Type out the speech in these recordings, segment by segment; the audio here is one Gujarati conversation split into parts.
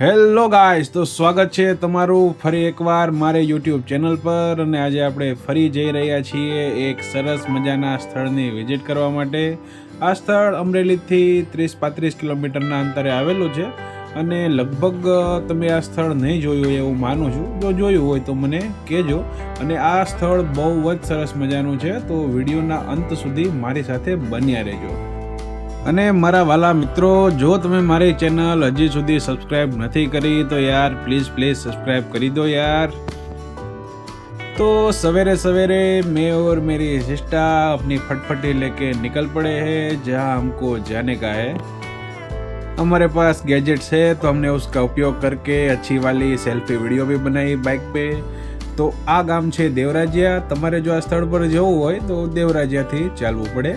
હેલો ગાઈસ, તો સ્વાગત છે તમારું ફરી એકવાર મારે યુટ્યુબ ચેનલ પર અને આજે આપણે ફરી જઈ રહ્યા છીએ એક સરસ મજાના સ્થળની વિઝિટ કરવા માટે. આ સ્થળ અમરેલીથી ત્રીસ પાંત્રીસ કિલોમીટરના અંતરે આવેલું છે અને લગભગ તમે આ સ્થળ નહીં જોયું હોય એવું માનું છું. જો જોયું હોય તો મને કહેજો અને આ સ્થળ બહુ જ સરસ મજાનું છે, તો વિડીયોના અંત સુધી મારી સાથે બન્યા રહેજો. અને મારા વાલા મિત્રો જો તમે મારી ચેનલ હજી સુધી સબસ્ક્રાઇબ નથી કરી તો યાર પ્લીઝ પ્લીઝ સબસ્ક્રાઇબ કરી દો યાર तो सवेरे सवेरे मैं और मेरी सिस्टर अपनी फटफटी लेके निकल पड़े हैं जहाँ हमको जाने का है हमारे पास गैजेट्स है तो हमने उसका उपयोग करके अच्छी वाली सेल्फी वीडियो भी बनाई बाइक पे તો આ ગામ છે દેવરાજિયા તમારે જો આ સ્થળ પર જવું હોય તો દેવરાજિયાથી ચાલવું પડે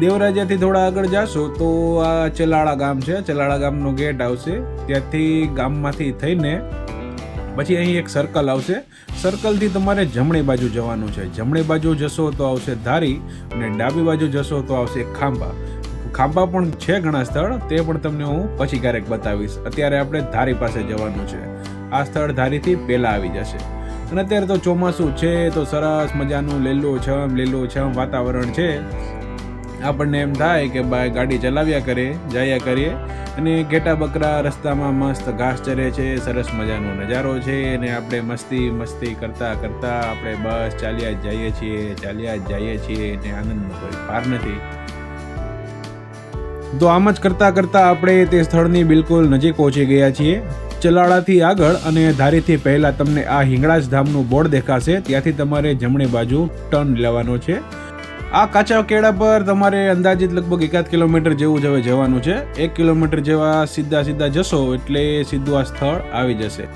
દેવરાજિયાથી થોડા આગળ જાશો તો આ ચલાળા ગામ છે. ચલાળા ગામનો ગેટ આવશે. ત્યાંથી ગામમાંથી થઈને પછી અહીં એક સર્કલ આવશે. સર્કલથી તમારે જમણી બાજુ જવાનું છે. જમણી બાજુ જશો તો આવશે ધારી અને ડાબી બાજુ જશો તો આવશે ખાંભા. ખાંભા પણ છે ઘણા સ્થળ, તે પણ તમને હું પછી ક્યારેક બતાવીશ. અત્યારે આપણે ધારી પાસે જવાનું છે. આ સ્થળ ધારીથી પહેલાં આવી જશે. અને અત્યારે તો ચોમાસું છે, તો સરસ મજાનું લીલું છમ લીલું છમ વાતાવરણ છે. આપણને એમ થાય કે ભાઈ ગાડી ચલાવ્યા કરે, જાયા કરીએ અને ઘેટા બકરા રસ્તામાં મસ્ત ઘાસ ચરે છે, સરસ મજાનો નજારો છે અને આપણે મસ્તી મસ્તી કરતા કરતા આપણે બસ ચાલ્યા જ જઈએ છીએ, ચાલ્યા જ જઈએ છીએ અને આનંદનો કોઈ પાર નથી. તો આમ જ કરતા કરતા આપણે તે સ્થળની બિલકુલ નજીક પહોંચી ગયા છીએ. ચલાળાથી આગળ અને ધારીથી પહેલા તમને આ હિંગળાજ ધામનું બોર્ડ દેખાશે. ત્યાંથી તમારે જમણી બાજુ ટર્ન લેવાનો છે. આ કાચા કેળા પર તમારે અંદાજિત લગભગ એકાદ કિલોમીટર જેવું જ હવે જવાનું છે. એક કિલોમીટર જેવા સીધા સીધા જશો એટલે સીધું આ સ્થળ આવી જશે.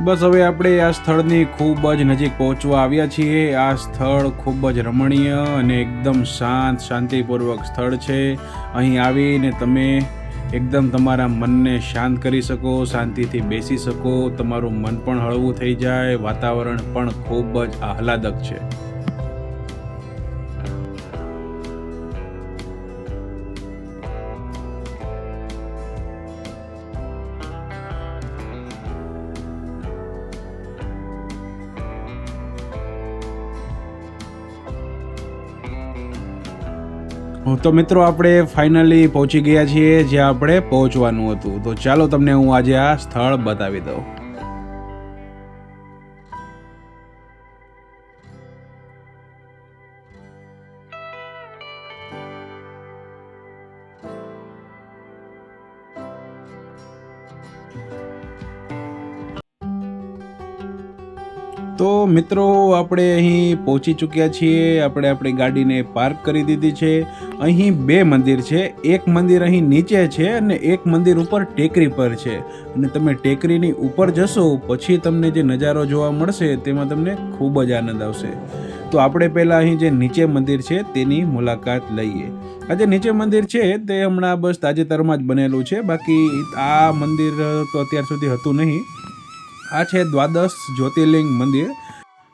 બસ હવે આપણે આ સ્થળની ખૂબ જ નજીક પહોંચવા આવ્યા છીએ. આ સ્થળ ખૂબ જ રમણીય અને એકદમ શાંત, શાંતિપૂર્વક સ્થળ છે. અહીં આવીને તમે એકદમ તમારા મનને શાંત કરી શકો, શાંતિથી બેસી શકો. તમારું મન પણ હળવું થઈ જાય. વાતાવરણ પણ ખૂબ જ આહલાદક છે. તો મિત્રો આપણે ફાઇનલી પહોંચી ગયા છીએ જ્યાં આપણે પહોંચવાનું હતું. તો ચાલો તમને હું આજે આ સ્થળ બતાવી દઉં. મિત્રો, આપણે અહીં પહોંચી ચૂક્યા છીએ. આપણે આપણી ગાડીને પાર્ક કરી દીધી છે. અહીં બે મંદિર છે. એક મંદિર અહીં નીચે છે અને એક મંદિર ઉપર ટેકરી પર છે. અને તમે ટેકરીની ઉપર જશો, પછી તમને જે નજારો જોવા મળશે, તેમાં તમને ખૂબ જ આનંદ આવશે. તો આપણે પહેલાં અહીં જે નીચે મંદિર છે, તેની મુલાકાત લઈએ. આ જે નીચે મંદિર છે, તે હમણાં બસ તાજેતરમાં જ બનેલું છે. બાકી આ મંદિર તો અત્યાર સુધી હતું નહીં. આ છે દ્વાદશ જ્યોતિર્લિંગ મંદિર.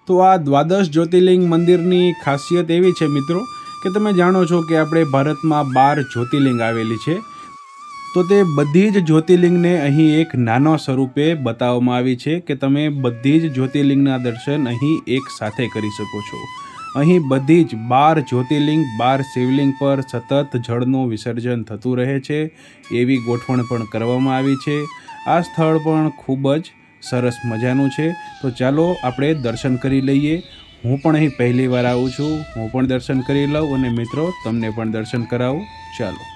તો આ દ્વાદશ જ્યોતિર્લિંગ મંદિરની ખાસિયત એવી છે મિત્રો કે તમે જાણો છો કે આપણે ભારતમાં બાર જ્યોતિર્લિંગ આવેલી છે. તો તે બધી જ જ્યોતિર્લિંગને અહીં એક નાનો સ્વરૂપે બતાવવામાં આવી છે કે તમે બધી જ જ્યોતિર્લિંગના દર્શન અહીં એક સાથે કરી શકો છો. અહીં બધી જ બાર જ્યોતિર્લિંગ, બાર શિવલિંગ પર સતત જળનું વિસર્જન થતું રહે છે. એવી ગોઠવણ પણ કરવામાં આવી છે. આ સ્થળ પણ ખૂબ જ સરસ મજાનું છે. તો ચાલો આપણે દર્શન કરી લઈએ. હું પણ અહીં પહેલી વાર આવું છું. હું પણ દર્શન કરી લઉં અને મિત્રો, તમને પણ દર્શન કરાવું. ચાલો.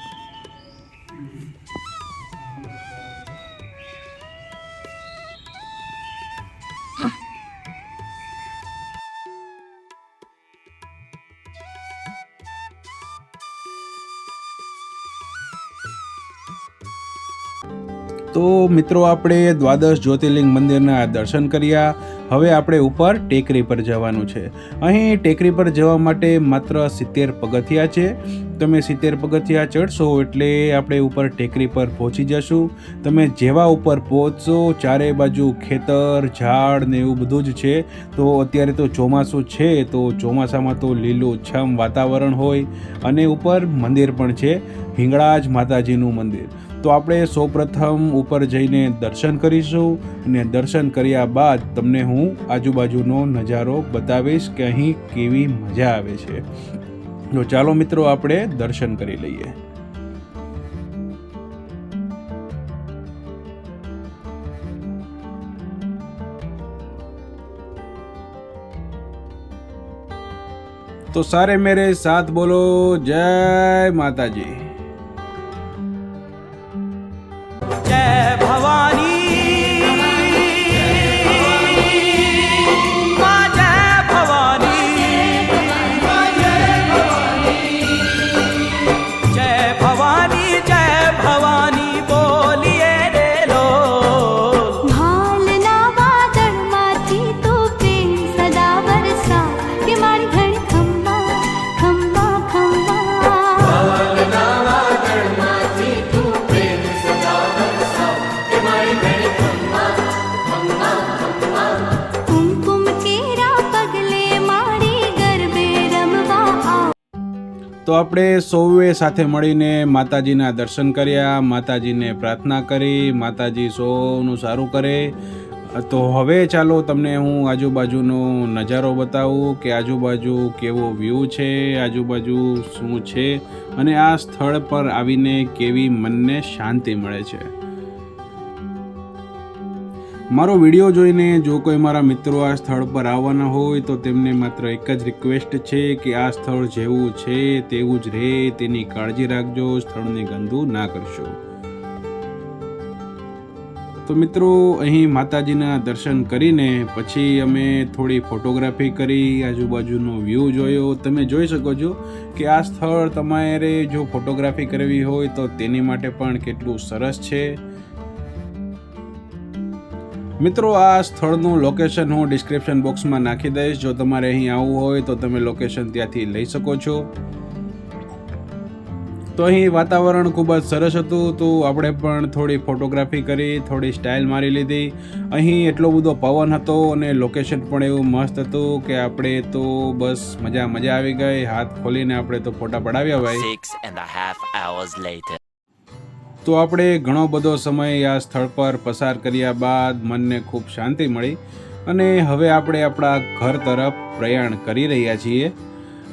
તો મિત્રો, આપણે દ્વાદશ જ્યોતિર્લિંગ મંદિરના દર્શન કર્યા. હવે આપણે ઉપર ટેકરી પર જવાનું છે. અહીં ટેકરી પર જવા માટે માત્ર સિત્તેર પગથિયા છે. તમે સિત્તેર પગથિયા ચડશો એટલે આપણે ઉપર ટેકરી પર પહોંચી જશું. તમે જેવા ઉપર પહોંચશો, ચારે બાજુ ખેતર, ઝાડ ને એવું બધું જ છે. તો અત્યારે તો ચોમાસું છે, તો ચોમાસામાં તો લીલું છમ વાતાવરણ હોય. અને ઉપર મંદિર પણ છે, હિંગળાજ માતાજીનું મંદિર. તો આપણે સૌપ્રથમ ઉપર જઈને દર્શન કરીશું અને દર્શન કર્યા બાદ તમને હું આજુબાજુનો નજારો બતાવીશ કે અહીં કેવી મજા આવે છે. તો ચાલો મિત્રો આપણે દર્શન કરી લઈએ. તો સારે મેરે સાથ બોલો, જય માતાજી. हवा તો આપણે સૌએ સાથે મળીને માતાજીના દર્શન કર્યા, માતાજીને પ્રાર્થના કરી, માતાજી સૌનું સારું કરે. તો હવે ચાલો તમને હું આજુબાજુનો નજારો બતાવું કે આજુબાજુ કેવો વ્યૂ છે, આજુબાજુ શું છે અને આ સ્થળ પર આવીને કેવી મનને શાંતિ મળે છે. મારો વીડિયો જોઈને જો કોઈ મારા મિત્રો આ સ્થળ પર આવવાના હોય તો તેમને માત્ર એક જ રિક્વેસ્ટ છે કે આ સ્થળ જેવું છે, તેવું જ રહે, તેની કાળજી રાખજો, સ્થળને ગંદુ ના કરશો. તો મિત્રો, અહીં માતાજીના દર્શન કરીને પછી અમે થોડી ફોટોગ્રાફી કરી, આજુબાજુનો વ્યૂ જોયો. તમે જોઈ શકો છો કે આ સ્થળ તમારે જો ફોટોગ્રાફી કરવી હોય તો તેની માટે પણ કેટલું સરસ છે. મિત્રો, આ સ્થળનું લોકેશન હું ડિસ્ક્રિપ્શન બોક્સમાં નાખી દઈશ. જો તમારે અહીં આવવું હોય તો તમે લોકેશન ત્યાંથી લઈ શકો છો. તો અહીં વાતાવરણ ખૂબ જ સરસ હતું. તો આપણે પણ થોડી ફોટોગ્રાફી કરી, થોડી સ્ટાઇલ મારી લીધી. અહીં એટલો બધો પવન હતો અને લોકેશન પણ એવું મસ્ત હતું કે આપણે તો બસ મજા મજા આવી ગઈ. હાથ ખોલીને આપણે તો ફોટા પડાવ્યા ભાઈ. તો આપણે ઘણો બધો સમય આ સ્થળ પર પસાર કર્યા બાદ મનને ખૂબ શાંતિ મળી અને હવે આપણે આપણા ઘર તરફ પ્રયાણ કરી રહ્યા છીએ.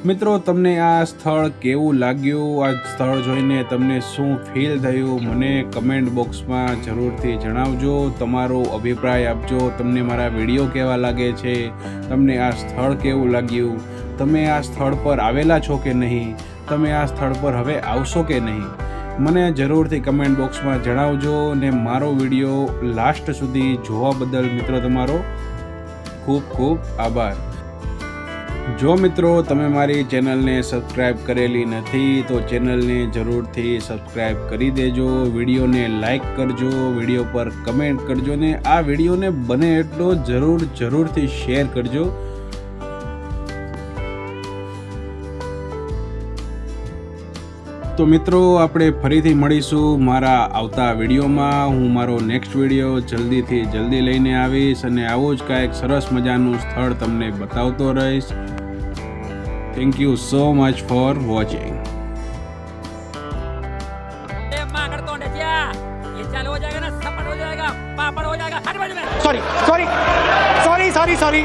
મિત્રો, તમને આ સ્થળ કેવું લાગ્યું? આ સ્થળ જોઈને તમને શું ફીલ થયું? મને કમેન્ટ બોક્સમાં જરૂરથી જણાવજો. તમારો અભિપ્રાય આપજો. તમને મારા વીડિયો કેવા લાગે છે? તમને આ સ્થળ કેવું લાગ્યું? તમે આ સ્થળ પર આવેલા છો કે નહીં? તમે આ સ્થળ પર હવે આવશો કે નહીં? મને જરૂરથી કમેન્ટ બોક્સમાં જણાવજો અને મારો વીડિયો લાસ્ટ સુધી જોવા બદલ મિત્રો તમારો ખૂબ ખૂબ આભાર. જો મિત્રો તમે મારી ચેનલને સબસ્ક્રાઇબ કરેલી નથી તો ચેનલને જરૂરથી સબસ્ક્રાઇબ કરી દેજો, વિડીયોને લાઇક કરજો, વીડિયો પર કમેન્ટ કરજો ને આ વિડીયોને બને એટલો જરૂર જરૂરથી શેર કરજો. તો મિત્રો આપણે ફરીથી મળીશું મારા આવતા વિડીયોમાં હું મારો નેક્સ્ટ વિડીયો જલ્દીથી જલ્દી લઈને આવીશ અને આવું જ કાંઈક સરસ મજાનું સ્થળ તમને બતાવતો રહીશ thank you so much for watching ए मांगड़ तो क्या ये चालू हो जाएगा ना सपट हो जाएगा पापड़ हो जाएगा हट बज में sorry sorry sorry sorry sorry